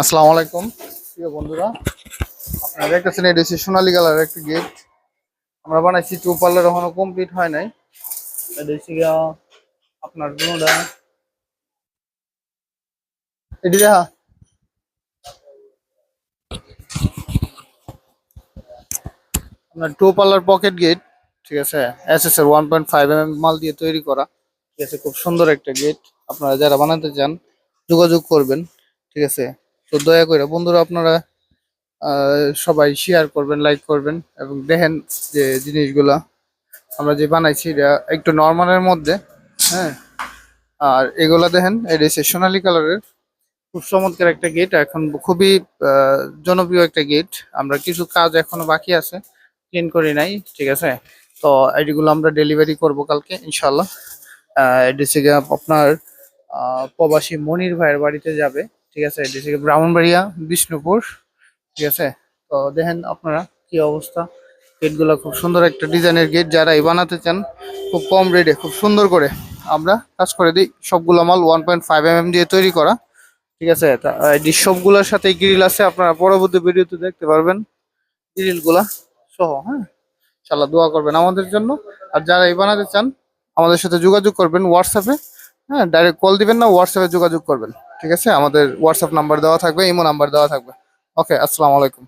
আসসালামু আলাইকুম। প্রিয় বন্ধুরা, আপনারা দেখতেছেন এটা হচ্ছে সোনালী কালারের একটা গেট। আমরা বানাইছি টু পার্লার, এখনও কমপ্লিট হয় নাই। আপনার এটি দেখা। আপনার টু পার্লার পকেট গেট। ঠিক আছে? এস এস এর ওয়ান পয়েন্ট ফাইভ এম মাল দিয়ে তৈরি করা। ঠিক আছে? খুব সুন্দর একটা গেট আপনারা যারা বানাতে চান, যোগাযোগ করবেন। ঠিক আছে? তো দয়া করে বন্ধুরা, আপনারা সবাই শেয়ার করবেন লাইক করবেন এবং দেখেন যে জিনিসগুলা আমরা যে বানাইছি, এটা একটু নর্মালের মধ্যে হ্যাঁ? আর এগুলা দেখেন, এটা হচ্ছে সোনালী কালারের খুব চমৎকার একটা গেট এখন খুবই জনপ্রিয় একটা গেট আমরা কিছু কাজ এখনও বাকি আছে ক্লিন করি নাই। ঠিক আছে? তো এগুলো আমরা ডেলিভারি করব কালকে ইনশাল্লাহ এটা আপনার প্রবাসী মনির ভাইয়ের বাড়িতে যাবে, ঠিক আছে? এটা ব্রাহ্মণবাড়িয়া, বিষ্ণুপুর, ঠিক আছে? তো দেখেন আপনারা কি অবস্থা। গেটগুলো খুব সুন্দর একটা ডিজাইনের গেট যারা এই বানাতে চান, খুব কম রেটে খুব সুন্দর করে আমরা কাজ করে দিই। সবগুলো মাল ওয়ান পয়েন্ট ফাইভ এম দিয়ে তৈরি করা, ঠিক আছে? সবগুলোর সাথে গ্রিল আছে, আপনারা পরবর্তী ভিডিওতে দেখতে পারবেন। গ্রিলগুলা সহ হ্যাঁ? ইনশাল্লাহ দোয়া করবেন আমাদের জন্য। আর যারা এই বানাতে চান, আমাদের সাথে যোগাযোগ করবেন হোয়াটসঅ্যাপে হ্যাঁ ডাইরেক্ট কল দিবেন না হোয়াটসঅ্যাপে যোগাযোগ করবেন। ঠিক আছে? আমাদের হোয়াটসঅ্যাপ নাম্বার দেওয়া থাকবে ইমো নাম্বার দেওয়া থাকবে। ওকে আসসালামু আলাইকুম।